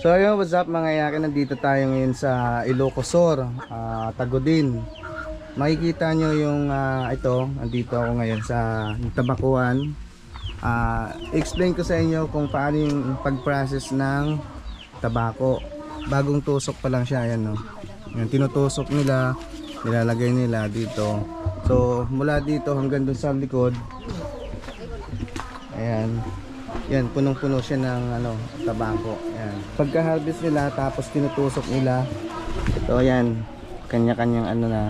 So ayun, what's up mga yakin? Nandito tayo ngayon sa Ilocosor, ah, Tagudin. Makikita nyo yung ah, ito, nandito ako ngayon sa Tabakuan. Ah, explain ko sa inyo kung paano yung pag-process ng tabako. Bagong tusok pa lang siya, ayan no. Yan, tinutusok nila, nilalagay nila dito. So mula dito hanggang dun sa likod, Ayan. Yan, punong-puno siya ng ano, tabako. Ayan. Pagka-harvest nila, tapos tinutusok nila. Ito, ayan. Kanya-kanyang ano na.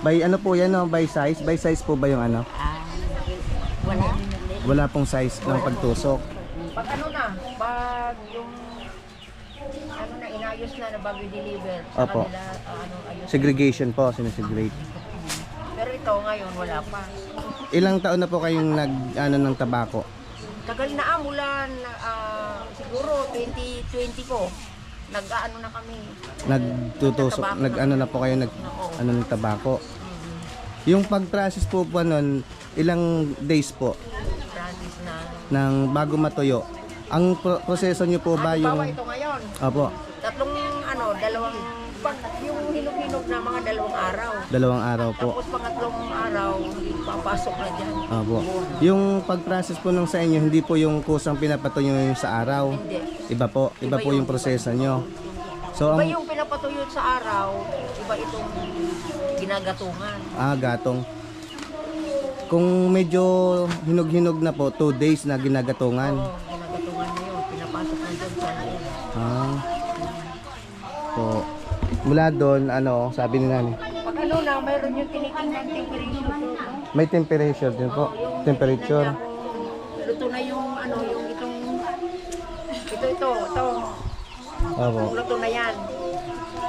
By ano po yan, no? By size? By size po ba yung ano? Ah, wala. Wala pong size ng pagtusok. Pag ano na, pag yung ano na inayos na na bago i-deliver sa Opo. kanila, ah, ano, ayos. Segregation po, sinesegregate. Ngayon wala pa. Ilang taon na po kayong nag, ano, ng tabako? Tagal na ah, mula ah, siguro 2020 ko. Nag-ano na kami. Nagtutusok, nag na. ano na po kayo, nag, Oo. ano ng tabako? Yung pag-process po po nun, ilang days po? Practice na. ng bago matuyo. Ang pro- proseso nyo po ba Halimbawa yung... ito ngayon. Opo, Tatlong ano, dalawang pag yung hinog-hinog na mga dalawang araw. dalawang araw po. Tapos pangatlong araw, papasok na dyan. Opo. Yung pag-process po nung sa inyo, hindi po yung kusang pinapatuyo yung sa araw. Hindi. Iba po, iba po yung proseso nyo. So, Iba ang yung pinapatuyot sa araw, iba itong ginagatungan. ah, gatong. Kung medyo hinog-hinog na po, 2 days na ginagatungan. Oo, ginagatungan na yun. Pinapasok na dyan sa loob. Ah. So, mula doon, ano, sabi ni nani, Pag ano na, mayroon yung tinitingnan temperature. may temperature din po. Temperature. Luto na yung ano, yung itong ito ito, ito. Opo. Luto na yan.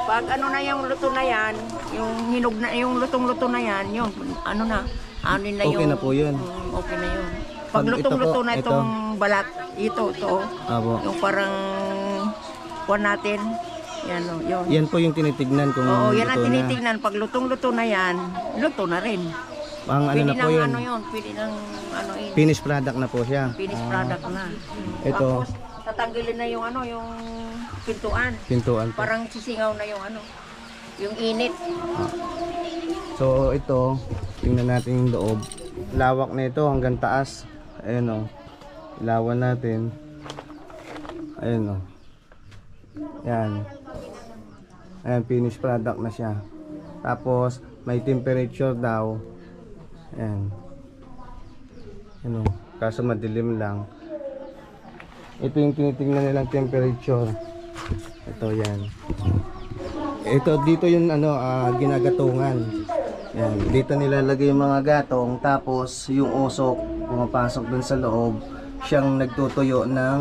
Pag ano na yung luto na yan, yung hinog na yung lutong-luto na yan, yun, ano na, ano na Okay yung na po yun. Mm, okay na yun. Pag Pag ito lutong-luto na ito. itong balat, ito, ito, Opo. yung parang kuwan natin, yan o, yun. Yan po yung tinitignan kung Oo, yan ang luto na. Pag lutong-luto na yan, luto na rin. Ang ano pwede na po ng yun, ano yun, pwede ng ano yun, finished product na po siya. finished Ah, product na. Ito. Tapos, tatanggalin na yung ano, yung pintuan. Pintuan po. Parang sisingaw na yung ano, yung init. So ito, tingnan natin yung loob. Lawak na ito hanggang taas. Ayan o. Ilawan natin. Ayan o. Yan. Ayan, finished product na siya. Tapos, may temperature daw. Ayan. Ano, kaso madilim lang. Ito yung tinitingnan nilang temperature. Ito yan. Ito dito yung ano ah, ginagatungan. Yan, dito nilalagay yung mga gatong tapos yung usok pumapasok dun sa loob. Siyang nagtutuyo ng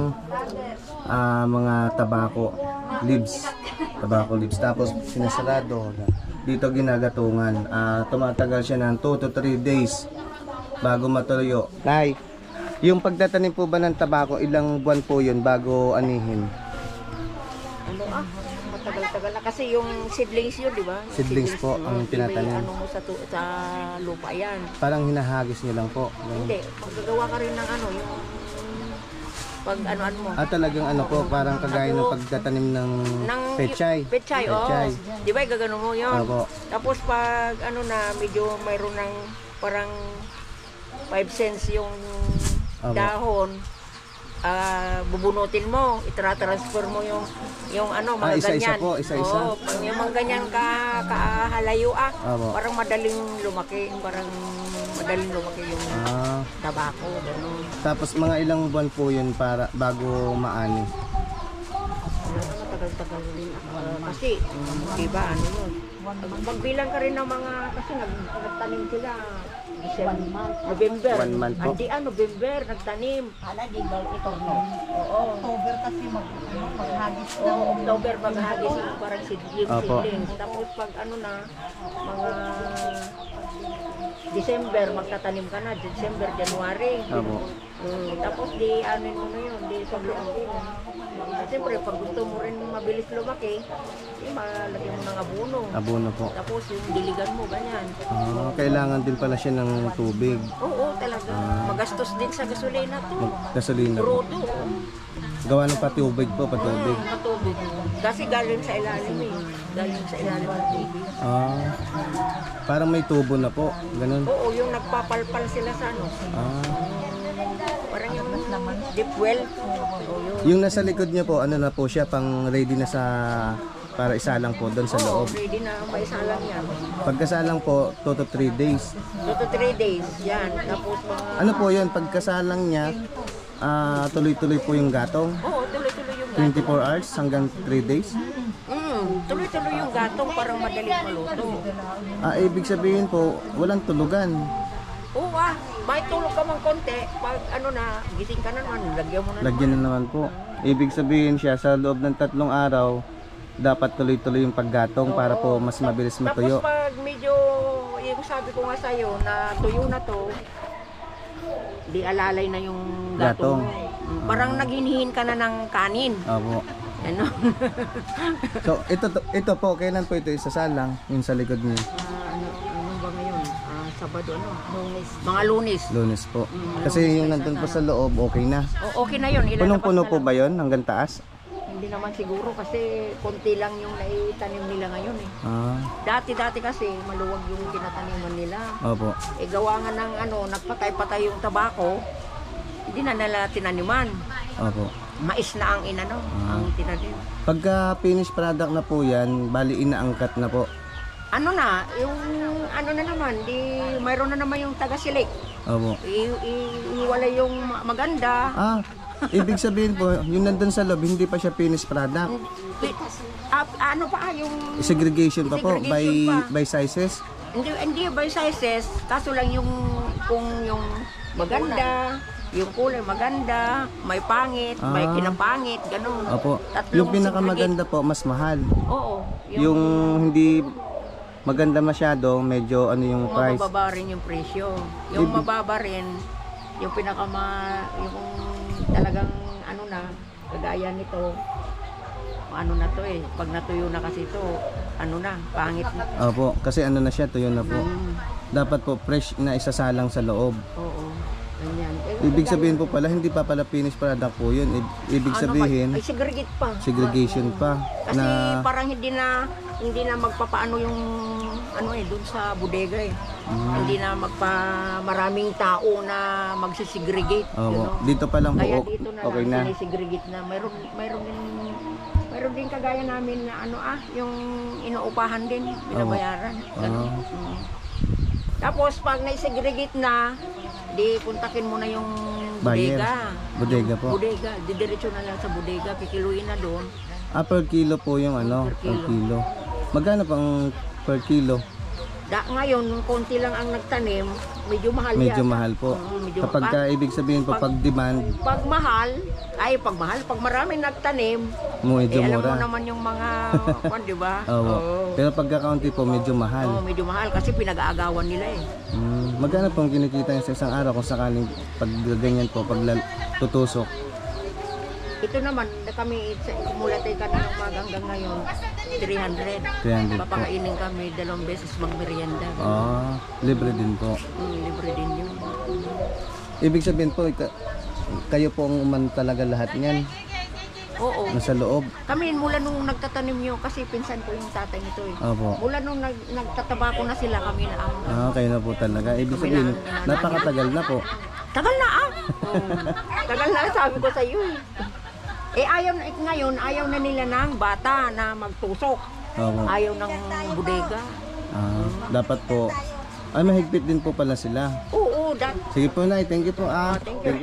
ah, mga tabako leaves. Tabako leaves tapos sinasarado. Dito ginagatungan. Ah, tumatagal siya ng 2 to 3 days bago matuyo. Nay, yung pagtatanim po ba ng tabako, ilang buwan po yun bago anihin? Ano ah, matagal-tagal na. Kasi yung seedlings yun, di ba? Seedlings po no? ang tinatanim. yung Ano mo sa, sa lupa yan. Parang hinahagis niyo lang po. Ganun. Hindi, magagawa ka rin ng ano, yung pag ano-ano mo. Ah, talagang ano po, parang kagaya ng pagtatanim ng ng pechay. Pechay, oo. Pechay. Di ba, gagano mo yun? Opo. Tapos pag ano na, medyo mayroon ng parang 5 cents yung Opo. dahon, ah bubunutin mo, itra-transfer mo yung yung ano, Ah, mga isa-isa ganyan. po, isa-isa. Oo, pag yung mga ganyan ka kahalayo ah, Opo. parang madaling lumaki, parang madaling lumaki yung Ah, tabako, gano'n. tapos mga ilang buwan po yun para bago maani. Matagal-tagal rin. Ah, kasi, di ba, ano yun? Mag- Magbilang ka rin ng mga, kasi nag, nagtanim sila. December, November. One month po. Hindi ah, November, nagtanim. Ala, di ba ito no? Oo. October kasi mag, ano, maghagis na. Oo, October maghagis yung parang seedling, Opo. seedlings. Tapos pag ano na, mga December, magtatanim ka na. December, January. Opo. Mm, tapos di ano mo na yun, di lumaki. Siyempre, pag gusto mo rin mabilis lumaki, di malagyan mo ng abono. Abono po. Tapos yung diligan mo, ganyan. Ah, kailangan din pala siya ng tubig. Oo, talaga. Magastos din sa gasolina to. Gasolina po. Crudo. Gawa ng patubig po, patubig. Matubig. Kasi galing sa ilalim eh. Galing sa ilalim ng tubig. Ah. Parang may tubo na po. Ganun. Oo, yung nagpapalpal sila sa ano. Ah. Parang yung deep well. Oo, yun. Yung nasa likod niya po, ano na po siya, pang ready na sa para isalang po doon sa Oo, loob. ready na maisalang yan. Pagkasalang po, 2 to 3 days. 2 to 3 days, yan. Tapos mga... Ano po yun, pagkasalang niya, ah, tuloy-tuloy po yung gatong. Oo, tuloy-tuloy yung gatong. 24 hours hanggang 3 days. Yung gatong parang madaling maluto. Ah, ibig sabihin po, walang tulugan. Oo ah, may tulog ka mang konti. Pag ano na, gising ka na naman, lagyan mo na Lagyan na naman po. Ibig sabihin siya, sa loob ng tatlong araw, dapat tuloy-tuloy yung paggatong para po mas mabilis Tapos matuyo. pag medyo, yung sabi ko nga sa'yo, na tuyo na to, di alalay na yung Gatong. gatong. Parang naghinihin ka na ng kanin. Opo. Ano? So, ito, ito po, kailan po ito isasalang? Yung sa likod niyo. Ah, ano, ano ba ngayon? Ah, Sabado, ano? Lunes. Mga lunes. Lunes po. Mm, Kasi yung nandun po sa loob, okay na. O, okay na yun. ilalabas Punong-puno na po ba yon hanggang taas? Hindi naman siguro kasi konti lang yung naitanim nila ngayon eh. Ah, Dati-dati kasi maluwag yung tinataniman nila. opo. E gawa nga ng ano, nagpatay-patay yung tabako, hindi na nila tinaniman. Opo. Mais na ang inano, Ah. ang tinanim. Pagka finished product na po yan, bali inaangkat na po. Ano na, yung ano na naman, di mayroon na naman yung taga-silik. Opo. I- i- Iwalay yung ma- maganda. Ah, ibig sabihin po, yung nandun sa loob, hindi pa siya finished product. Pi- ah, ano pa, yung Segregation pa po by Segregation pa. by sizes. Hindi, hindi by sizes, kaso lang yung kung yung maganda, yung kulay maganda, may pangit, may Ah. kinapangit, ganun. Opo. Tatlong Yung pinakamaganda po, mas mahal. Oo. Yung hindi maganda masyado, medyo ano yung yung price. mababa rin yung presyo. Yung Ibig- mababa rin, yung pinakama, yung talagang ano na, kagaya nito, ano na to eh, pag natuyo na kasi to, ano na, pangit na. Opo, kasi ano na siya, tuyo na po. Mm, Dapat po fresh na isasalang sa loob. oo, ganyan. Eh, Ibig sabihin po pala, hindi pa pala finished product po yun. I- Ibig Ano sabihin, ay, segregate pa. segregation pa. Kasi Na, parang hindi na hindi na magpapaano yung ano eh doon sa bodega eh. Mm. Hindi na magpa maraming tao na magsisegregate. opo, you know? dito pa lang po, Kaya o- dito na okay lang na. sinisegregate na. Mayroon mayroon din mayroon din kagaya namin na ano ah, yung inuupahan din, binabayaran. Ganun. Ah. Mm. Tapos pag na-segregate na, di puntakin mo na yung Buyer. bodega. Bodega po. Bodega, didiretso na lang sa bodega, kikiluin na doon. Ah, per kilo po yung ano, Per per kilo. kilo. Magkano pang per kilo? Da, ngayon, konti lang ang nagtanim, medyo mahal Medyo yata. mahal po. Oo, medyo Kapag ka, ibig sabihin po, pag demand, Pag mahal, ay pag mahal, pag marami nagtanim, medyo eh, alam mo mura. naman yung mga, kwan, di ba? Opo. Pero pagka kaunti po, medyo mahal. Oo, medyo mahal kasi pinag-aagawan nila eh. Mm, magkano pong kinikita niya sa isang araw kung sakaling pag ganyan po, pag lal- tutusok? Ito naman, na kami, sa kumulatay ka na ng umaga hanggang ngayon, 300. 300 po. Papakainin kami dalawang beses magmerienda. Ah, libre din po. Mm, libre din yun. Ibig sabihin po, ika- kayo po ang uman talaga lahat niyan, Oo. nasa loob. Kami mula nung nagtatanim nyo, kasi pinsan ko yung tatay nito eh. Opo. Mula nung nag, nagtatabako na sila kami na ang Ah, kayo na po talaga. Ibig sabihin, napakatagal na po. Tagal na ah. Tagal na sabi ko sa iyo. Eh Eh, ayaw na ngayon, ayaw na nila ng bata na magtusok. Opo. Ayaw ng bodega. Ah, dapat po, ay mahigpit din po pala sila. Oo, dat Sige po, Nay. Thank you po. Ah. thank you.